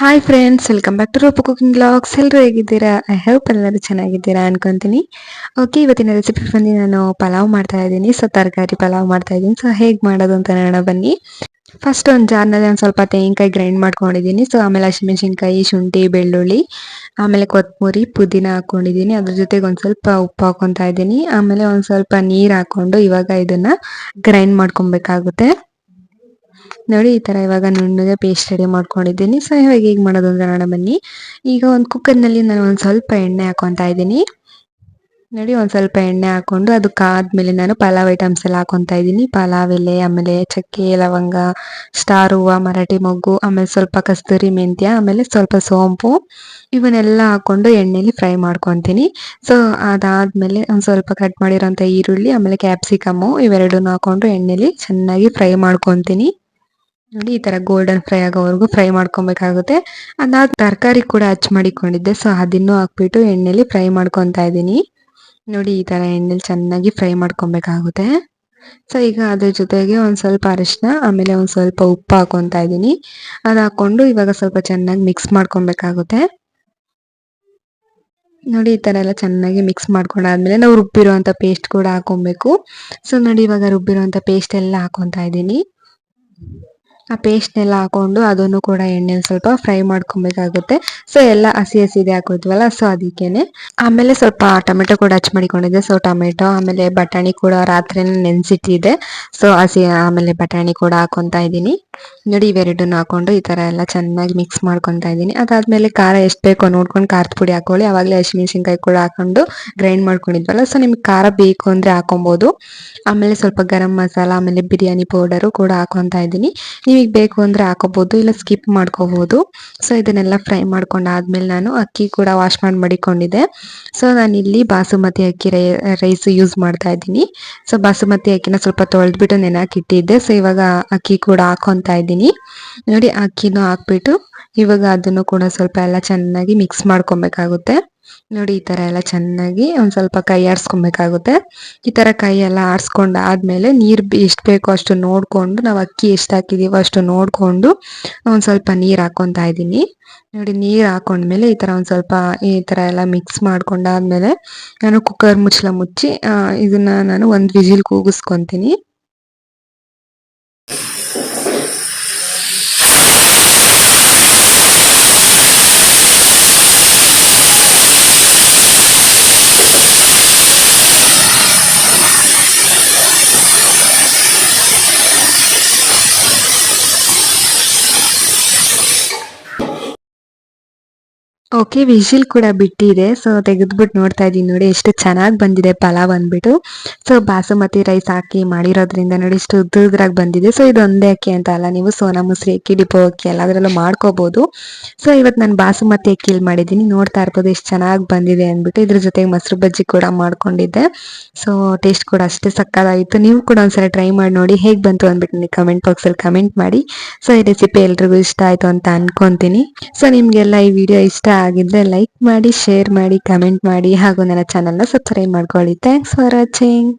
Hi friends welcome back to Roopa cooking blogs ಎಲ್ಲರೂ ಹೇಗಿದ್ದೀರಾ? I hope ಎಲ್ಲರೂ ಚೆನ್ನಾಗಿದ್ದೀರಾ ಅನ್ಕೊಂತೀನಿ. ಓಕೆ ಇವತ್ತಿನ ರೆಸಿಪಿ ಬಂದು ನಾನು ಪಲಾವ್ ಮಾಡ್ತಾ ಇದ್ದೀನಿ. ಸೊ ತರಕಾರಿ ಪಲಾವ್ ಮಾಡ್ತಾ ಇದ್ದೀನಿ. ಸೊ ಹೇಗೆ ಮಾಡೋದು ಅಂತ ನೋಡೋಣ, ಬನ್ನಿ. ಫಸ್ಟ್ ಒಂದು ಜಾರ್ನಲ್ಲಿ ಒಂದು ಸ್ವಲ್ಪ ತೆಂಗಿನಕಾಯಿ ಗ್ರೈಂಡ್ ಮಾಡ್ಕೊಂಡಿದ್ದೀನಿ. ಸೊ ಆಮೇಲೆ ಹಸಿಮೆಣಸಿನ್ಕಾಯಿ, ಶುಂಠಿ, ಬೆಳ್ಳುಳ್ಳಿ, ಆಮೇಲೆ ಕೊತ್ತಂಬರಿ ಪುದೀನ ಹಾಕೊಂಡಿದ್ದೀನಿ. ಅದ್ರ ಜೊತೆಗೆ ಒಂದು ಸ್ವಲ್ಪ ಉಪ್ಪು ಹಾಕೊತಾ ಇದ್ದೀನಿ. ಆಮೇಲೆ ಒಂದು ಸ್ವಲ್ಪ ನೀರು ಹಾಕ್ಕೊಂಡು ಇವಾಗ ಇದನ್ನು ಗ್ರೈಂಡ್ ಮಾಡ್ಕೊಬೇಕಾಗುತ್ತೆ. ನೋಡಿ, ಈ ತರ ಇವಾಗ ನುಣ್ಣಗೆ ಪೇಸ್ಟ್ ರೆಡಿ ಮಾಡ್ಕೊಂಡಿದ್ದೀನಿ. ಸೊ ಇವಾಗ ಹೇಗೆ ಮಾಡೋದು ಅಂತ ನೋಡೋಣ ಬನ್ನಿ. ಈಗ ಒಂದು ಕುಕ್ಕರ್ನಲ್ಲಿ ನಾನು ಒಂದು ಸ್ವಲ್ಪ ಎಣ್ಣೆ ಹಾಕೊತಾ ಇದ್ದೀನಿ. ನೋಡಿ, ಒಂದು ಸ್ವಲ್ಪ ಎಣ್ಣೆ ಹಾಕೊಂಡು ಅದಕ್ಕಾದ್ಮೇಲೆ ನಾನು ಪಲಾವ್ ಐಟಮ್ಸ್ ಎಲ್ಲ ಹಾಕೊತಾ ಇದ್ದೀನಿ. ಪಲಾವ್ ಎಲೆ, ಆಮೇಲೆ ಚಕ್ಕೆ, ಲವಂಗ, ಸ್ಟಾರ್ ಹೂವು, ಮರಾಠಿ ಮೊಗ್ಗು, ಆಮೇಲೆ ಸ್ವಲ್ಪ ಕಸ್ತೂರಿ ಮೆಂತ್ಯ, ಆಮೇಲೆ ಸ್ವಲ್ಪ ಸೋಂಪು. ಇವನ್ನೆಲ್ಲ ಹಾಕೊಂಡು ಎಣ್ಣೆಲಿ ಫ್ರೈ ಮಾಡ್ಕೊತೀನಿ. ಸೊ ಅದಾದ್ಮೇಲೆ ಒಂದು ಸ್ವಲ್ಪ ಕಟ್ ಮಾಡಿರೋಂಥ ಈರುಳ್ಳಿ, ಆಮೇಲೆ ಕ್ಯಾಪ್ಸಿಕಮ್ಮು ಇವೆರಡನ್ನೂ ಹಾಕೊಂಡು ಎಣ್ಣೆಲಿ ಚೆನ್ನಾಗಿ ಫ್ರೈ ಮಾಡ್ಕೊತೀನಿ. ನೋಡಿ, ಈ ತರ ಗೋಲ್ಡನ್ ಫ್ರೈ ಆಗೋವರೆಗೂ ಫ್ರೈ ಮಾಡ್ಕೊಬೇಕಾಗುತ್ತೆ. ಅದಾದ ತರಕಾರಿ ಕೂಡ ಹಚ್ ಮಾಡಿಕೊಂಡಿದ್ದೆ. ಸೊ ಅದನ್ನು ಹಾಕ್ಬಿಟ್ಟು ಎಣ್ಣೆಲಿ ಫ್ರೈ ಮಾಡ್ಕೊತಾ ಇದ್ದೀನಿ. ನೋಡಿ, ಈ ತರ ಎಣ್ಣೆಲಿ ಚೆನ್ನಾಗಿ ಫ್ರೈ ಮಾಡ್ಕೊಬೇಕಾಗುತ್ತೆ. ಸೊ ಈಗ ಅದ್ರ ಜೊತೆಗೆ ಒಂದು ಸ್ವಲ್ಪ ಅರಿಶಿನ ಆಮೇಲೆ ಒಂದು ಸ್ವಲ್ಪ ಉಪ್ಪು ಹಾಕೊಂತ ಇದ್ದೀನಿ. ಅದು ಹಾಕೊಂಡು ಇವಾಗ ಸ್ವಲ್ಪ ಚೆನ್ನಾಗಿ ಮಿಕ್ಸ್ ಮಾಡ್ಕೊಬೇಕಾಗುತ್ತೆ. ನೋಡಿ, ಈ ತರ ಎಲ್ಲ ಚೆನ್ನಾಗಿ ಮಿಕ್ಸ್ ಮಾಡ್ಕೊಂಡಾದ್ಮೇಲೆ ನಾವು ರುಬ್ಬಿರುವಂತ ಪೇಸ್ಟ್ ಕೂಡ ಹಾಕೊಬೇಕು. ಸೊ ನೋಡಿ, ಇವಾಗ ರುಬ್ಬಿರುವಂತ ಪೇಸ್ಟ್ ಎಲ್ಲ ಹಾಕೊಂತ ಇದ್ದೀನಿ. ಆ ಪೇಸ್ಟ್ನೆಲ್ಲ ಹಾಕೊಂಡು ಅದನ್ನು ಕೂಡ ಎಣ್ಣೆಲಿ ಸ್ವಲ್ಪ ಫ್ರೈ ಮಾಡ್ಕೊಬೇಕಾಗುತ್ತೆ. ಸೊ ಎಲ್ಲ ಹಸಿ ಹಸಿದೆ ಹಾಕೋದ್ವಲ್ಲ ಸೊ ಅದಕ್ಕೇನೆ. ಆಮೇಲೆ ಸ್ವಲ್ಪ ಟೊಮೆಟೊ ಕೂಡ ಹಚ್ ಮಾಡಿಕೊಂಡಿದ್ದೆ. ಸೊ ಟೊಮೆಟೊ, ಆಮೇಲೆ ಬಟಾಣಿ ಕೂಡ ರಾತ್ರಿನೇ ನೆನ್ಸಿಟ್ಟಿದೆ ಸೊ ಹಸಿ, ಆಮೇಲೆ ಬಟಾಣಿ ಕೂಡ ಹಾಕೊಂತ ಇದ್ದೀನಿ. ನೋಡಿ ಇವೆರಡನ್ನ ಹಾಕೊಂಡು ಈ ತರ ಎಲ್ಲ ಚೆನ್ನಾಗಿ ಮಿಕ್ಸ್ ಮಾಡ್ಕೊಂತ ಇದ್ದೀನಿ. ಅದಾದ್ಮೇಲೆ ಖಾರ ಎಷ್ಟು ಬೇಕೋ ನೋಡ್ಕೊಂಡು ಖಾರದ ಪುಡಿ ಹಾಕೊಳ್ಳಿ. ಅವಾಗಲೇ ಹಸಿಮೆಣಸಿನ್ಕಾಯಿ ಕೂಡ ಹಾಕೊಂಡು ಗ್ರೈಂಡ್ ಮಾಡ್ಕೊಂಡಿದ್ವಲ್ಲ ಸೊ ನಿಮ್ಗೆ ಖಾರ ಬೇಕು ಅಂದ್ರೆ ಹಾಕೊಬಹುದು ಆಮೇಲೆ ಸ್ವಲ್ಪ ಗರಂ ಮಸಾಲ, ಆಮೇಲೆ ಬಿರಿಯಾನಿ ಪೌಡರು ಕೂಡ ಹಾಕೊಂತ ಇದ್ದೀನಿ. ನಿಮಗೆ ಬೇಕು ಅಂದ್ರೆ ಹಾಕೋಬಹುದು ಇಲ್ಲ ಸ್ಕಿಪ್ ಮಾಡ್ಕೋಬಹುದು ಸೊ ಇದನ್ನೆಲ್ಲ ಫ್ರೈ ಮಾಡ್ಕೊಂಡು ಆದ್ಮೇಲೆ ನಾನು ಅಕ್ಕಿ ಕೂಡ ವಾಶ್ ಮಾಡಿ ಮಡಿಕೊಂಡಿದ್ದೆ. ಸೊ ನಾನು ಇಲ್ಲಿ ಬಾಸುಮತಿ ಅಕ್ಕಿ ರೈ ರೈಸ್ ಯೂಸ್ ಮಾಡ್ತಾ ಇದ್ದೀನಿ. ಸೊ ಬಾಸುಮತಿ ಅಕ್ಕಿನ ಸ್ವಲ್ಪ ತೊಳೆದ್ಬಿಟ್ಟು ನೆನಕಿಟ್ಟಿದ್ದೆ ಸೊ ಇವಾಗ ಅಕ್ಕಿ ಕೂಡ ಹಾಕೊಂತ ಇದ್ದೀನಿ. ನೋಡಿ, ಅಕ್ಕಿನೂ ಹಾಕ್ಬಿಟ್ಟು ಇವಾಗ ಅದನ್ನು ಕೂಡ ಸ್ವಲ್ಪ ಎಲ್ಲ ಚೆನ್ನಾಗಿ ಮಿಕ್ಸ್ ಮಾಡ್ಕೊಬೇಕಾಗುತ್ತೆ. ನೋಡಿ, ಈ ಥರ ಎಲ್ಲ ಚೆನ್ನಾಗಿ ಒಂದು ಸ್ವಲ್ಪ ಕೈ ಆಡಿಸ್ಕೊಬೇಕಾಗುತ್ತೆ ಈ ಥರ ಕೈ ಎಲ್ಲ ಆಡಿಸ್ಕೊಂಡು ಆದ್ಮೇಲೆ ನೀರು ಎಷ್ಟು ಬೇಕೋ ಅಷ್ಟು ನೋಡಿಕೊಂಡು ನಾವು ಅಕ್ಕಿ ಎಷ್ಟು ಹಾಕಿದ್ದೀವೋ ಅಷ್ಟು ನೋಡಿಕೊಂಡು ಒಂದು ಸ್ವಲ್ಪ ನೀರು ಹಾಕೊತಾ ಇದ್ದೀನಿ. ನೋಡಿ, ನೀರು ಹಾಕೊಂಡ್ಮೇಲೆ ಈ ಥರ ಒಂದು ಸ್ವಲ್ಪ ಈ ಥರ ಎಲ್ಲ ಮಿಕ್ಸ್ ಮಾಡ್ಕೊಂಡಾದ್ಮೇಲೆ ನಾನು ಕುಕ್ಕರ್ ಮುಚ್ಚಲ ಮುಚ್ಚಿ ಇದನ್ನು ನಾನು ಒಂದು ವಿಜಿಲ್ ಕೂಗಿಸ್ಕೊಂತೀನಿ. ಓಕೆ ವಿಶಿಲ್ ಕೂಡ ಬಿಟ್ಟಿದೆ. ಸೊ ತೆಗೆದ್ಬಿಟ್ಟು ನೋಡ್ತಾ ಇದೀನಿ ನೋಡಿ, ಎಷ್ಟು ಚೆನ್ನಾಗಿ ಬಂದಿದೆ ಪಲಾವ್ ಅಂದ್ಬಿಟ್ಟು. ಸೊ ಬಾಸುಮತಿ ರೈಸ್ ಹಾಕಿ ಮಾಡಿರೋದ್ರಿಂದ ನೋಡಿ, ಇಷ್ಟು ಉದ್ದುದ್ರಾಗಿ ಬಂದಿದೆ. ಸೊ ಇದು ಒಂದೇ ಅಕ್ಕಿ ಅಂತ ಅಲ್ಲ, ನೀವು ಸೋನಾ ಮುಸ್ರಿ, ಅಕ್ಕಿ ಡಿಪೋ ಅಕ್ಕಿ ಎಲ್ಲದರಲ್ಲೂ ಮಾಡ್ಕೋಬಹುದು ಸೊ ಇವತ್ತು ನಾನು ಬಾಸುಮತಿ ಅಕ್ಕಿಲಿ ಮಾಡಿದ್ದೀನಿ. ನೋಡ್ತಾ ಇರ್ಬೋದು ಎಷ್ಟು ಚೆನ್ನಾಗಿ ಬಂದಿದೆ ಅಂದ್ಬಿಟ್ಟು. ಇದ್ರ ಜೊತೆಗೆ ಮೊಸರು ಬಜ್ಜಿ ಕೂಡ ಮಾಡ್ಕೊಂಡಿದ್ದೆ. ಸೊ ಟೇಸ್ಟ್ ಕೂಡ ಅಷ್ಟೇ ಸಕ್ಕದಾಗಿತ್ತು. ನೀವು ಕೂಡ ಒಂದ್ಸಲ ಟ್ರೈ ಮಾಡಿ ನೋಡಿ, ಹೇಗೆ ಬಂತು ಅಂದ್ಬಿಟ್ಟು ನನಗೆ ಕಮೆಂಟ್ ಬಾಕ್ಸಲ್ಲಿ ಕಮೆಂಟ್ ಮಾಡಿ. ಸೊ ಈ ರೆಸಿಪಿ ಎಲ್ರಿಗೂ ಇಷ್ಟ ಆಯ್ತು ಅಂತ ಅನ್ಕೊಂತೀನಿ. ಸೊ ನಿಮಗೆಲ್ಲ ಈ ವಿಡಿಯೋ ಇಷ್ಟ ಆಗಿದ್ರೆ ಲೈಕ್ ಮಾಡಿ ಶೇರ್ ಮಾಡಿ ಕಮೆಂಟ್ ಮಾಡಿ ಹಾಗೂ ನನ್ನ ಚಾನಲ್ನ ಸಬ್ಸ್ಕ್ರೈಬ್ ಮಾಡ್ಕೊಳ್ಳಿ. Thanks for watching